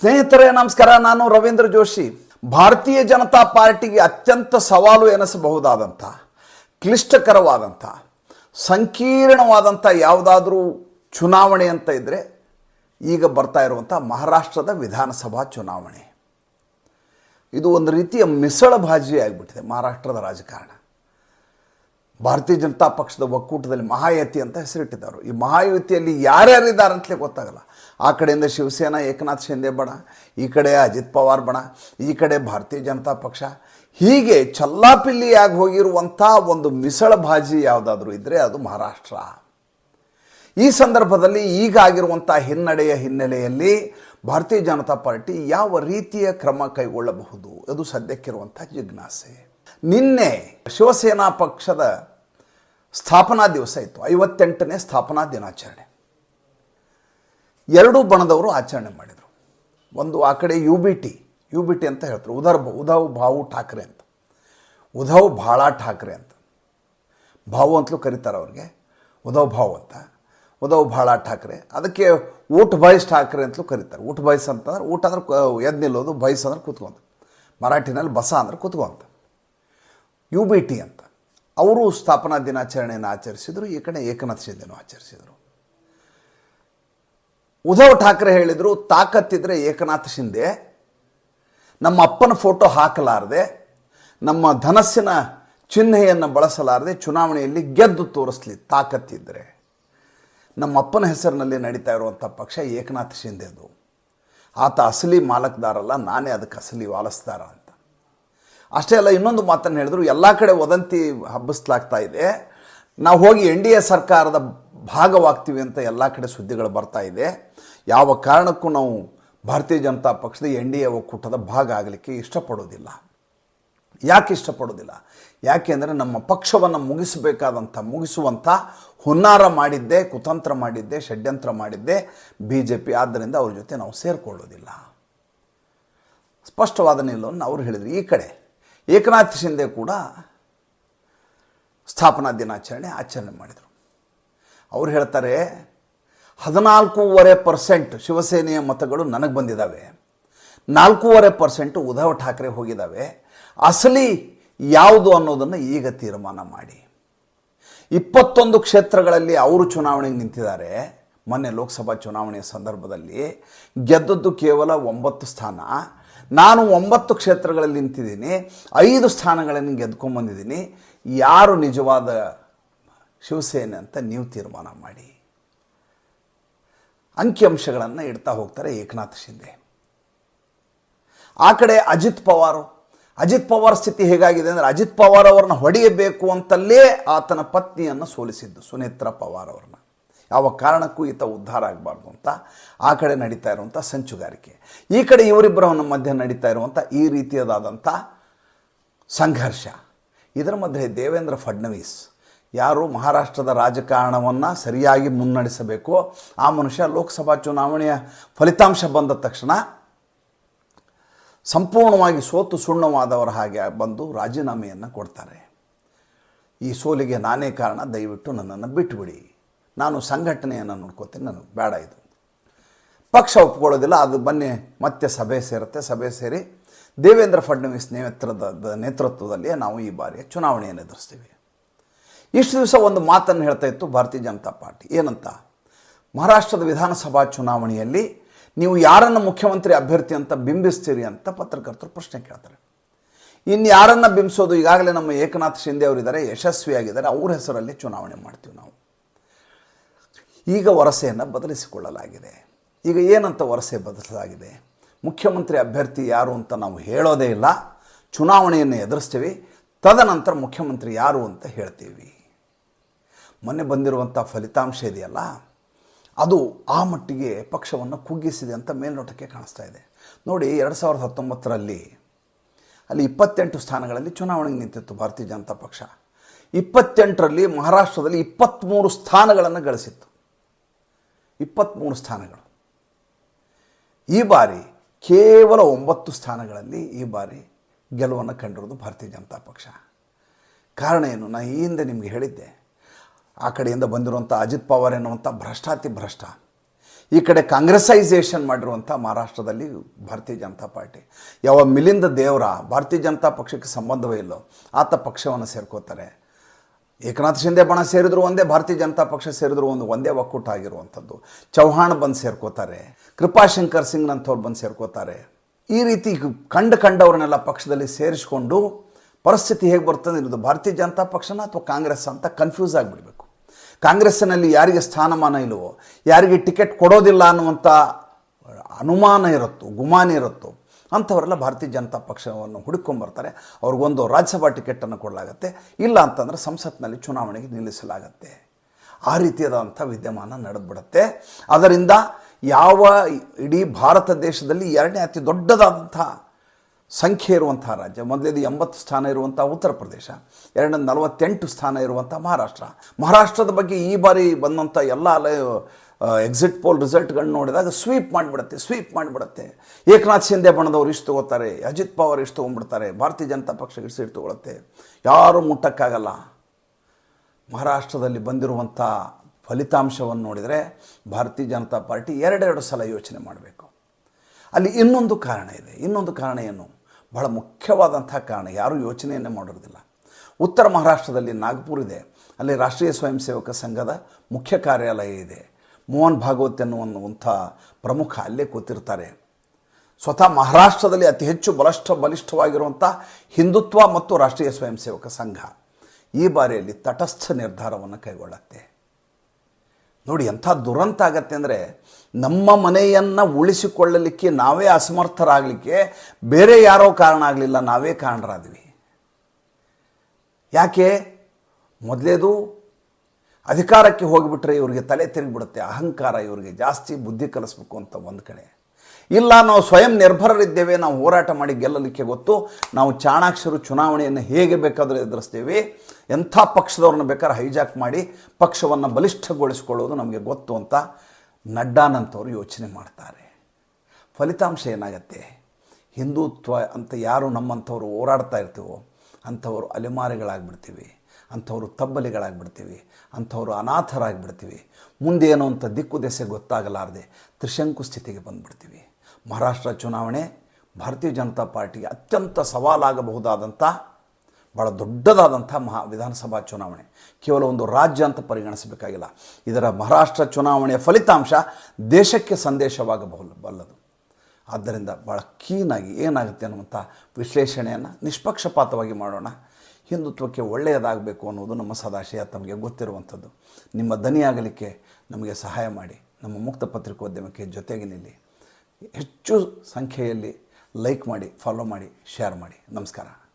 ಸ್ನೇಹಿತರೇ, ನಮಸ್ಕಾರ. ನಾನು ರವೀಂದ್ರ ಜೋಶಿ. ಭಾರತೀಯ ಜನತಾ ಪಾರ್ಟಿಗೆ ಅತ್ಯಂತ ಸವಾಲು ಎನಿಸಬಹುದಾದಂಥ, ಕ್ಲಿಷ್ಟಕರವಾದಂಥ, ಸಂಕೀರ್ಣವಾದಂಥ ಯಾವುದಾದ್ರೂ ಚುನಾವಣೆ ಅಂತ ಇದ್ದರೆ ಈಗ ಬರ್ತಾ ಇರುವಂಥ ಮಹಾರಾಷ್ಟ್ರದ ವಿಧಾನಸಭಾ ಚುನಾವಣೆ. ಇದು ಒಂದು ರೀತಿಯ ಮಿಸಳ ಭಾಜಿ ಆಗಿಬಿಟ್ಟಿದೆ ಮಹಾರಾಷ್ಟ್ರದ ರಾಜಕಾರಣ. ಭಾರತೀಯ ಜನತಾ ಪಕ್ಷದ ಒಕ್ಕೂಟದಲ್ಲಿ ಮಹಾಯುತಿ ಅಂತ ಹೆಸರಿಟ್ಟಿದ್ದಾರೆ ಈ ಮಹಾಯುತಿಯಲ್ಲಿ ಯಾರ್ಯಾರಿದ್ದಾರೆ ಅಂತಲೇ ಗೊತ್ತಾಗಲ್ಲ. ಆ ಕಡೆಯಿಂದ ಶಿವಸೇನಾ, ಏಕನಾಥ್ ಶಿಂದೆ ಬಣ, ಈ ಕಡೆ ಅಜಿತ್ ಪವಾರ್ ಬಣ, ಈ ಕಡೆ ಭಾರತೀಯ ಜನತಾ ಪಕ್ಷ. ಹೀಗೆ ಚಲ್ಲಾಪಿಲ್ಲಿಯಾಗಿ ಹೋಗಿರುವಂಥ ಒಂದು ಮಿಸಳ ಭಾಜಿ ಯಾವುದಾದ್ರೂ ಇದ್ದರೆ ಅದು ಮಹಾರಾಷ್ಟ್ರ. ಈ ಸಂದರ್ಭದಲ್ಲಿ ಈಗ ಆಗಿರುವಂಥ ಹಿನ್ನಡೆಯ ಹಿನ್ನೆಲೆಯಲ್ಲಿ ಭಾರತೀಯ ಜನತಾ ಪಾರ್ಟಿ ಯಾವ ರೀತಿಯ ಕ್ರಮ ಕೈಗೊಳ್ಳಬಹುದು? ಅದು ಸದ್ಯಕ್ಕಿರುವಂಥ ಜಿಜ್ಞಾಸೆ. ನಿನ್ನೆ ಶಿವಸೇನಾ ಪಕ್ಷದ ಸ್ಥಾಪನಾ ದಿವಸ ಇತ್ತು. ಐವತ್ತೆಂಟನೇ ಸ್ಥಾಪನಾ ದಿನಾಚರಣೆ. ಎರಡೂ ಬಣದವರು ಆಚರಣೆ ಮಾಡಿದರು. ಒಂದು ಆ ಕಡೆ U B T U B T ಅಂತ ಹೇಳ್ತಾರೆ. ಉದರ್ ಉಧವ್ ಭಾವು ಠಾಕ್ರೆ ಅಂತ. ಉಧವ್ ಭಾಳ ಠಾಕ್ರೆ ಅಂತ. ಭಾವು ಅಂತಲೂ ಕರೀತಾರೆ ಅವ್ರಿಗೆ. ಉಧವ್ ಭಾವು ಅಂತ. ಉಧವ್ ಭಾಳ ಠಾಕ್ರೆ. ಅದಕ್ಕೆ ಊಟ ಬಾಯ್ಸ್ ಠಾಕ್ರೆ ಅಂತಲೂ ಕರೀತಾರೆ. ಊಟ ಬಾಯ್ಸ್ ಅಂತಂದ್ರೆ ಊಟ ಅಂದ್ರೆ ಎದ್ದು ನಿಲ್ಲೋದು, ಬೈಸ್ ಅಂದ್ರೆ ಕೂತ್ಕೊಂತ. ಮರಾಠಿನಲ್ಲಿ ಬಸ ಅಂದ್ರೆ ಕೂತ್ಕೊಂತ. ಯು ಬಿ ಟಿ ಅಂತ. ಅವರು ಸ್ಥಾಪನಾ ದಿನಾಚರಣೆಯನ್ನು ಆಚರಿಸಿದರು, ಈ ಕಡೆ ಏಕನಾಥ್ ಶಿಂದೆನೂ ಆಚರಿಸಿದರು. ಉದ್ಧವ್ ಠಾಕ್ರೆ ಹೇಳಿದರು, ತಾಕತ್ತಿದ್ರೆ ಏಕನಾಥ್ ಶಿಂದೆ, ನಮ್ಮ ಅಪ್ಪನ ಫೋಟೋ ಹಾಕಲಾರದೆ, ನಮ್ಮ ಧನಸ್ಸಿನ ಚಿಹ್ನೆಯನ್ನು ಬಳಸಲಾರದೆ ಚುನಾವಣೆಯಲ್ಲಿ ಗೆದ್ದು ತೋರಿಸ್ಲಿ, ತಾಕತ್ತಿದ್ರೆ. ನಮ್ಮ ಅಪ್ಪನ ಹೆಸರಿನಲ್ಲಿ ನಡೀತಾ ಇರುವಂಥ ಪಕ್ಷ ಏಕನಾಥ್ ಶಿಂದೆದು. ಆತ ಅಸಲಿ ಮಾಲಕ್ದಾರಲ್ಲ, ನಾನೇ ಅದಕ್ಕೆ ಅಸಲಿ ವಾಲಸ್ತಾರ ಅಂತ. ಅಷ್ಟೇ ಅಲ್ಲ, ಇನ್ನೊಂದು ಮಾತನ್ನು ಹೇಳಿದ್ರು, ಎಲ್ಲ ಕಡೆ ವದಂತಿ ಹಬ್ಬಿಸ್ಲಾಗ್ತಾ ಇದೆ. ನಾವು ಹೋಗಿ ಎನ್ ಡಿ ಎ ಸರ್ಕಾರದ ಭಾಗವಾಗ್ತೀವಿ ಅಂತ ಎಲ್ಲ ಕಡೆ ಸುದ್ದಿಗಳು ಬರ್ತಾ ಇದೆ. ಯಾವ ಕಾರಣಕ್ಕೂ ನಾವು ಭಾರತೀಯ ಜನತಾ ಪಕ್ಷದ ಎನ್ ಡಿ ಎ ಒಕ್ಕೂಟದ ಭಾಗ ಆಗಲಿಕ್ಕೆ ಇಷ್ಟಪಡೋದಿಲ್ಲ. ಯಾಕೆ ಇಷ್ಟಪಡೋದಿಲ್ಲ? ಯಾಕೆಂದರೆ ನಮ್ಮ ಪಕ್ಷವನ್ನು ಮುಗಿಸಬೇಕಾದಂಥ ಮುಗಿಸುವಂಥ ಹುನ್ನಾರ ಮಾಡಿದ್ದೆ, ಕುತಂತ್ರ ಮಾಡಿದ್ದೆ, ಷಡ್ಯಂತ್ರ ಮಾಡಿದ್ದೆ ಬಿ ಜೆ ಪಿ ಆದ್ದರಿಂದ ಅವ್ರ ಜೊತೆ ನಾವು ಸೇರಿಕೊಳ್ಳೋದಿಲ್ಲ. ಸ್ಪಷ್ಟವಾದ ನಿಲುವನ್ನು ಅವರು ಹೇಳಿದರು ಈ ಕಡೆ. ಏಕನಾಥ್ ಶಿಂದೆ ಕೂಡ ಸ್ಥಾಪನಾ ದಿನಾಚರಣೆ ಆಚರಣೆ ಮಾಡಿದರು. ಅವ್ರು ಹೇಳ್ತಾರೆ, ಹದಿನಾಲ್ಕೂವರೆ ಪರ್ಸೆಂಟ್ ಶಿವಸೇನೆಯ ಮತಗಳು ನನಗೆ ಬಂದಿದ್ದಾವೆ ನಾಲ್ಕೂವರೆ ಪರ್ಸೆಂಟು ಉದ್ಧವ್ ಠಾಕ್ರೆ ಹೋಗಿದ್ದಾವೆ ಅಸಲಿ ಯಾವುದು ಅನ್ನೋದನ್ನು ಈಗ ತೀರ್ಮಾನ ಮಾಡಿ. ಇಪ್ಪತ್ತೊಂದು ಕ್ಷೇತ್ರಗಳಲ್ಲಿ ಅವರು ಚುನಾವಣೆಗೆ ನಿಂತಿದ್ದಾರೆ. ಮೊನ್ನೆ ಲೋಕಸಭಾ ಚುನಾವಣೆಯ ಸಂದರ್ಭದಲ್ಲಿ ಗೆದ್ದದ್ದು ಕೇವಲ ಒಂಬತ್ತು ಸ್ಥಾನ ನಾನು ಒಂಬತ್ತು ಕ್ಷೇತ್ರಗಳಲ್ಲಿ ನಿಂತಿದ್ದೀನಿ, ಐದು ಸ್ಥಾನಗಳನ್ನು ಗೆದ್ಕೊಂಬಂದಿದ್ದೀನಿ ಯಾರು ನಿಜವಾದ ಶಿವಸೇನೆ ಅಂತ ನೀವು ತೀರ್ಮಾನ ಮಾಡಿ. ಅಂಕಿಅಂಶಗಳನ್ನು ಇಡ್ತಾ ಹೋಗ್ತಾರೆ ಏಕನಾಥ್ ಶಿಂದೆ ಆ ಕಡೆ ಅಜಿತ್ ಪವಾರು. ಅಜಿತ್ ಪವಾರ್ ಸ್ಥಿತಿ ಹೇಗಾಗಿದೆ ಅಂದರೆ ಅಜಿತ್ ಪವಾರ್ ಅವರನ್ನ ಹೊಡೆಯಬೇಕು ಅಂತಲ್ಲೇ ಆತನ ಪತ್ನಿಯನ್ನು ಸೋಲಿಸಿದ್ದು ಸುನೇತ್ರ ಪವಾರ್ ಅವ್ರನ್ನ. ಯಾವ ಕಾರಣಕ್ಕೂ ಈತ ಉದ್ಧಾರ ಆಗಬಾರ್ದು ಅಂತ ಆ ಕಡೆ ನಡೀತಾ ಇರುವಂಥ ಸಂಚುಗಾರಿಕೆ. ಈ ಕಡೆ ಇವರಿಬ್ಬರ ಮಧ್ಯೆ ನಡೀತಾ ಇರುವಂಥ ಈ ರೀತಿಯದಾದಂಥ ಸಂಘರ್ಷ. ಇದರ ಮಧ್ಯೆ ದೇವೇಂದ್ರ ಫಡ್ನವೀಸ್ ಯಾರು ಮಹಾರಾಷ್ಟ್ರದ ರಾಜಕಾರಣವನ್ನು ಸರಿಯಾಗಿ ಮುನ್ನಡೆಸಬೇಕು, ಆ ಮನುಷ್ಯ ಲೋಕಸಭಾ ಚುನಾವಣೆಯ ಫಲಿತಾಂಶ ಬಂದ ತಕ್ಷಣ ಸಂಪೂರ್ಣವಾಗಿ ಸೋತು ಸುಣ್ಣವಾದವರ ಹಾಗೆ ಬಂದು ರಾಜೀನಾಮೆಯನ್ನು ಕೊಡ್ತಾರೆ. ಈ ಸೋಲಿಗೆ ನಾನೇ ಕಾರಣ, ದಯವಿಟ್ಟು ನನ್ನನ್ನು ಬಿಟ್ಟುಬಿಡಿ ನಾನು ಸಂಘಟನೆಯನ್ನು ನೋಡ್ಕೋತೀನಿ, ನಾನು ಬೇಡ ಇದು. ಪಕ್ಷ ಒಪ್ಕೊಳ್ಳೋದಿಲ್ಲ, ಅದು ಬನ್ನಿ, ಮತ್ತೆ ಸಭೆ ಸೇರುತ್ತೆ, ಸಭೆ ಸೇರಿ ದೇವೇಂದ್ರ ಫಡ್ನವೀಸ್ ನೇತೃತ್ವದ ನೇತೃತ್ವದಲ್ಲಿ ನಾವು ಈ ಬಾರಿಯ ಚುನಾವಣೆಯನ್ನು ಎದುರಿಸ್ತೀವಿ. ಇಷ್ಟು ದಿವಸ ಒಂದು ಮಾತನ್ನು ಹೇಳ್ತಾ ಇತ್ತು ಭಾರತೀಯ ಜನತಾ ಪಾರ್ಟಿ. ಏನಂತ? ಮಹಾರಾಷ್ಟ್ರದ ವಿಧಾನಸಭಾ ಚುನಾವಣೆಯಲ್ಲಿ ನೀವು ಯಾರನ್ನು ಮುಖ್ಯಮಂತ್ರಿ ಅಭ್ಯರ್ಥಿ ಅಂತ ಬಿಂಬಿಸ್ತೀರಿ ಅಂತ ಪತ್ರಕರ್ತರು ಪ್ರಶ್ನೆ ಕೇಳ್ತಾರೆ. ಇನ್ನು ಯಾರನ್ನು ಬಿಂಬಿಸೋದು? ಈಗಾಗಲೇ ನಮ್ಮ ಏಕನಾಥ್ ಶಿಂದೆ ಅವರಿದ್ದಾರೆ, ಯಶಸ್ವಿಯಾಗಿದ್ದಾರೆ, ಅವ್ರ ಹೆಸರಲ್ಲಿ ಚುನಾವಣೆ ಮಾಡ್ತೀವಿ ನಾವು. ಈಗ ವರಸೆಯನ್ನು ಬದಲಿಸಿಕೊಳ್ಳಲಾಗಿದೆ. ಈಗ ಏನಂತ ವರಸೆ ಬದಲಾಗಿದೆ? ಮುಖ್ಯಮಂತ್ರಿ ಅಭ್ಯರ್ಥಿ ಯಾರು ಅಂತ ನಾವು ಹೇಳೋದೇ ಇಲ್ಲ. ಚುನಾವಣೆಯನ್ನು ಎದುರಿಸ್ತೀವಿ. ತದನಂತರ ಮುಖ್ಯಮಂತ್ರಿ ಯಾರು ಅಂತ ಹೇಳ್ತೀವಿ. ಮೊನ್ನೆ ಬಂದಿರುವಂಥ ಫಲಿತಾಂಶ ಇದೆಯಲ್ಲ? ಅದು ಆ ಮಟ್ಟಿಗೆ ಪಕ್ಷವನ್ನು ಕುಗ್ಗಿಸಿದೆ ಅಂತ ಮೇಲ್ನೋಟಕ್ಕೆ ಕಾಣಿಸ್ತಾ ಇದೆ. ನೋಡಿ, ಎರಡು ಸಾವಿರದ ಹತ್ತೊಂಬತ್ತರಲ್ಲಿ ಅಲ್ಲಿ ಇಪ್ಪತ್ತೆಂಟು ಸ್ಥಾನಗಳಲ್ಲಿ ಚುನಾವಣೆಗೆ ನಿಂತಿತ್ತು ಭಾರತೀಯ ಜನತಾ ಪಕ್ಷ. ಇಪ್ಪತ್ತೆಂಟರಲ್ಲಿ ಮಹಾರಾಷ್ಟ್ರದಲ್ಲಿ ಇಪ್ಪತ್ತ್ಮೂರು ಸ್ಥಾನಗಳನ್ನು ಗಳಿಸಿತ್ತು. ಇಪ್ಪತ್ತ್ಮೂರು ಸ್ಥಾನಗಳು. ಈ ಬಾರಿ ಕೇವಲ ಒಂಬತ್ತು ಸ್ಥಾನಗಳಲ್ಲಿ ಈ ಬಾರಿ ಗೆಲುವನ್ನು ಕಂಡಿರೋದು ಭಾರತೀಯ ಜನತಾ ಪಕ್ಷ. ಕಾರಣ ಏನು? ನಾನು ಈ ಹಿಂದೆ ನಿಮಗೆ ಹೇಳಿದ್ದೆ. ಆ ಕಡೆಯಿಂದ ಬಂದಿರುವಂಥ ಅಜಿತ್ ಪವಾರ್ ಎನ್ನುವಂಥ ಭ್ರಷ್ಟಾತಿ ಭ್ರಷ್ಟ. ಈ ಕಡೆ ಕಾಂಗ್ರೆಸೈಸೇಷನ್ ಮಾಡಿರುವಂಥ ಮಹಾರಾಷ್ಟ್ರದಲ್ಲಿ ಭಾರತೀಯ ಜನತಾ ಪಾರ್ಟಿ. ಯಾವ ಮಿಲಿಂದ ದೇವರ ಭಾರತೀಯ ಜನತಾ ಪಕ್ಷಕ್ಕೆ ಸಂಬಂಧವೇ ಇಲ್ಲೋ, ಆತ ಪಕ್ಷವನ್ನು ಸೇರ್ಕೋತಾರೆ. ಏಕನಾಥ್ ಶಿಂದೆ ಬಣ ಸೇರಿದ್ರು ಒಂದೇ, ಭಾರತೀಯ ಜನತಾ ಪಕ್ಷ ಸೇರಿದ್ರು ಒಂದು, ಒಂದೇ ಒಕ್ಕೂಟ ಆಗಿರುವಂಥದ್ದು. ಚೌಹಾಣ್ ಬಂದು ಸೇರ್ಕೋತಾರೆ. ಕೃಪಾಶಂಕರ್ ಸಿಂಗ್ನಂಥವ್ರು ಬಂದು ಸೇರ್ಕೋತಾರೆ. ಈ ರೀತಿ ಕಂಡು ಕಂಡವ್ರನ್ನೆಲ್ಲ ಪಕ್ಷದಲ್ಲಿ ಸೇರಿಸ್ಕೊಂಡು ಪರಿಸ್ಥಿತಿ ಹೇಗೆ ಬರ್ತದೆ ಇರೋದು ಭಾರತೀಯ ಜನತಾ ಪಕ್ಷನ ಅಥವಾ ಕಾಂಗ್ರೆಸ್ ಅಂತ ಕನ್ಫ್ಯೂಸ್ ಆಗಿಬಿಡಬೇಕು. ಕಾಂಗ್ರೆಸ್ಸಿನಲ್ಲಿ ಯಾರಿಗೆ ಸ್ಥಾನಮಾನ ಇಲ್ಲವೋ ಯಾರಿಗೆ ಟಿಕೆಟ್ ಕೊಡೋದಿಲ್ಲ ಅನ್ನುವಂಥ ಅನುಮಾನ ಇರುತ್ತೋ, ಗುಮಾನ ಇರುತ್ತೋ ಅಂಥವರೆಲ್ಲ ಭಾರತೀಯ ಜನತಾ ಪಕ್ಷವನ್ನು ಹುಡುಕೊಂಬರ್ತಾರೆ. ಅವ್ರಿಗೊಂದು ರಾಜ್ಯಸಭಾ ಟಿಕೆಟನ್ನು ಕೊಡಲಾಗತ್ತೆ. ಇಲ್ಲ ಅಂತಂದರೆ ಸಂಸತ್ನಲ್ಲಿ ಚುನಾವಣೆಗೆ ನಿಲ್ಲಿಸಲಾಗತ್ತೆ. ಆ ರೀತಿಯಾದಂಥ ವಿದ್ಯಮಾನ ನಡೆದ್ಬಿಡುತ್ತೆ. ಅದರಿಂದ ಯಾವ ಇಡೀ ಭಾರತ ದೇಶದಲ್ಲಿ ಎರಡನೇ ಅತಿ ದೊಡ್ಡದಾದಂಥ ಸಂಖ್ಯೆ ಇರುವಂತಹ ರಾಜ್ಯ, ಮೊದಲೇದು ಎಂಬತ್ತು ಸ್ಥಾನ ಇರುವಂಥ ಉತ್ತರ ಪ್ರದೇಶ, ಎರಡನೇ ನಲವತ್ತೆಂಟು ಸ್ಥಾನ ಇರುವಂಥ ಮಹಾರಾಷ್ಟ್ರ. ಮಹಾರಾಷ್ಟ್ರದ ಬಗ್ಗೆ ಈ ಬಾರಿ ಬಂದಂಥ ಎಲ್ಲ ಎಕ್ಸಿಟ್ ಪೋಲ್ ರಿಸಲ್ಟ್ಗಳನ್ನ ನೋಡಿದಾಗ ಸ್ವೀಪ್ ಮಾಡಿಬಿಡುತ್ತೆ ಸ್ವೀಪ್ ಮಾಡಿಬಿಡುತ್ತೆ. ಏಕನಾಥ್ ಶಿಂದೆ ಬಣದವ್ರು ಇಷ್ಟು ತಗೋತಾರೆ, ಅಜಿತ್ ಪವಾರ್ ಇಷ್ಟು ತೊಗೊಂಡ್ಬಿಡ್ತಾರೆ, ಭಾರತೀಯ ಜನತಾ ಪಕ್ಷ ಇಷ್ಟು ಸೀಟ್ ತೊಗೊಳುತ್ತೆ. ಯಾರೂ ಮುಟ್ಟಕ್ಕಾಗಲ್ಲ. ಮಹಾರಾಷ್ಟ್ರದಲ್ಲಿ ಬಂದಿರುವಂಥ ಫಲಿತಾಂಶವನ್ನು ನೋಡಿದರೆ ಭಾರತೀಯ ಜನತಾ ಪಾರ್ಟಿ ಎರಡೆರಡು ಸಲ ಯೋಚನೆ ಮಾಡಬೇಕು. ಅಲ್ಲಿ ಇನ್ನೊಂದು ಕಾರಣ ಇದೆ. ಇನ್ನೊಂದು ಕಾರಣ ಏನು? ಬಹಳ ಮುಖ್ಯವಾದಂಥ ಕಾರಣ. ಯಾರೂ ಯೋಚನೆಯನ್ನೇ ಮಾಡಿರೋದಿಲ್ಲ ಉತ್ತರ ಮಹಾರಾಷ್ಟ್ರದಲ್ಲಿ ನಾಗ್ಪುರ್ ಇದೆ. ಅಲ್ಲಿ ರಾಷ್ಟ್ರೀಯ ಸ್ವಯಂ ಸೇವಕ ಸಂಘದ ಮುಖ್ಯ ಕಾರ್ಯಾಲಯ ಇದೆ. ಮೋಹನ್ ಭಾಗವತ್ ಎನ್ನುವಂಥ ಪ್ರಮುಖ ಅಲ್ಲೇ ಕೂತಿರ್ತಾರೆ. ಸ್ವತಃ ಮಹಾರಾಷ್ಟ್ರದಲ್ಲಿ ಅತಿ ಹೆಚ್ಚು ಬಲಿಷ್ಠ ಬಲಿಷ್ಠವಾಗಿರುವಂಥ ಹಿಂದುತ್ವ ಮತ್ತು ರಾಷ್ಟ್ರೀಯ ಸ್ವಯಂ ಸೇವಕ ಸಂಘ ಈ ಬಾರಿಯಲ್ಲಿ ತಟಸ್ಥ ನಿರ್ಧಾರವನ್ನು ಕೈಗೊಳ್ಳುತ್ತೆ. ನೋಡಿ, ಎಂಥ ದುರಂತ ಆಗತ್ತೆ ಅಂದರೆ ನಮ್ಮ ಮನೆಯನ್ನು ಉಳಿಸಿಕೊಳ್ಳಲಿಕ್ಕೆ ನಾವೇ ಅಸಮರ್ಥರಾಗಲಿಕ್ಕೆ ಬೇರೆ ಯಾರೋ ಕಾರಣ ಆಗಲಿಲ್ಲ, ನಾವೇ ಕಾರಣರಾದ್ವಿ. ಯಾಕೆ? ಮೊದಲೇದು ಅಧಿಕಾರಕ್ಕೆ ಹೋಗಿಬಿಟ್ರೆ ಇವರಿಗೆ ತಲೆ ತಿರುಗಿಬಿಡುತ್ತೆ, ಅಹಂಕಾರ ಇವರಿಗೆ ಜಾಸ್ತಿ ಬುದ್ಧಿ ಕಲಿಸ್ಬೇಕು ಅಂತ ಒಂದು ಕಡೆ. ಇಲ್ಲ, ನಾವು ಸ್ವಯಂ ನಿರ್ಭರರಿದ್ದೇವೆ, ನಾವು ಹೋರಾಟ ಮಾಡಿ ಗೆಲ್ಲಲಿಕ್ಕೆ ಗೊತ್ತು, ನಾವು ಚಾಣಾಕ್ಷರು ಚುನಾವಣೆಯನ್ನು ಹೇಗೆ ಬೇಕಾದರೂ ಎದುರಿಸ್ತೇವೆ, ಎಂಥ ಪಕ್ಷದವ್ರನ್ನ ಬೇಕಾದ್ರೆ ಹೈಜಾಕ್ ಮಾಡಿ ಪಕ್ಷವನ್ನು ಬಲಿಷ್ಠಗೊಳಿಸಿಕೊಳ್ಳೋದು ನಮಗೆ ಗೊತ್ತು ಅಂತ ನಡ್ಡಾನಂತವರು ಯೋಚನೆ ಮಾಡ್ತಾರೆ. ಫಲಿತಾಂಶ ಏನಾಗತ್ತೆ? ಹಿಂದುತ್ವ ಅಂತ ಯಾರು ನಮ್ಮಂಥವ್ರು ಹೋರಾಡ್ತಾ ಇರ್ತೀವೋ ಅಂಥವರು ಅಲೆಮಾರಿಗಳಾಗ್ಬಿಡ್ತೀವಿ. ಅಂಥವರು ತಬ್ಬಲಿಗಳಾಗಿಬಿಡ್ತೀವಿ, ಅಂಥವರು ಅನಾಥರಾಗಿಬಿಡ್ತೀವಿ. ಮುಂದೇನು ಅಂತ ದಿಕ್ಕು ದೆಸೆ ಗೊತ್ತಾಗಲಾರದೆ ತ್ರಿಶಂಕು ಸ್ಥಿತಿಗೆ ಬಂದುಬಿಡ್ತೀವಿ. ಮಹಾರಾಷ್ಟ್ರ ಚುನಾವಣೆ ಭಾರತೀಯ ಜನತಾ ಪಾರ್ಟಿಗೆ ಅತ್ಯಂತ ಸವಾಲಾಗಬಹುದಾದಂಥ ಭಾಳ ದೊಡ್ಡದಾದಂಥ ಮಹಾ ವಿಧಾನಸಭಾ ಚುನಾವಣೆ. ಕೇವಲ ಒಂದು ರಾಜ್ಯ ಅಂತ ಪರಿಗಣಿಸಬೇಕಾಗಿಲ್ಲ. ಇದರ ಮಹಾರಾಷ್ಟ್ರ ಚುನಾವಣೆಯ ಫಲಿತಾಂಶ ದೇಶಕ್ಕೆ ಸಂದೇಶವಾಗಬಹುದು ಬಲ್ಲದು ಆದ್ದರಿಂದ ಭಾಳ ಕೀನಾಗಿ ಏನಾಗುತ್ತೆ ಅನ್ನುವಂಥ ವಿಶ್ಲೇಷಣೆಯನ್ನು ನಿಷ್ಪಕ್ಷಪಾತವಾಗಿ ಮಾಡೋಣ. ಹಿಂದುತ್ವಕ್ಕೆ ಒಳ್ಳೆಯದಾಗಬೇಕು ಅನ್ನೋದು ನಮ್ಮ ಸದಾಶಯ ತಮಗೆ ಗೊತ್ತಿರುವಂಥದ್ದು. ನಿಮ್ಮ ದನಿಯಾಗಲಿಕ್ಕೆ ನಮಗೆ ಸಹಾಯ ಮಾಡಿ. ನಮ್ಮ ಮುಕ್ತ ಪತ್ರಿಕೋದ್ಯಮಕ್ಕೆ ಜೊತೆಗೆ ನಿಲ್ಲಿ. ಹೆಚ್ಚು ಸಂಖ್ಯೆಯಲ್ಲಿ ಲೈಕ್ ಮಾಡಿ, ಫಾಲೋ ಮಾಡಿ, ಶೇರ್ ಮಾಡಿ. ನಮಸ್ಕಾರ.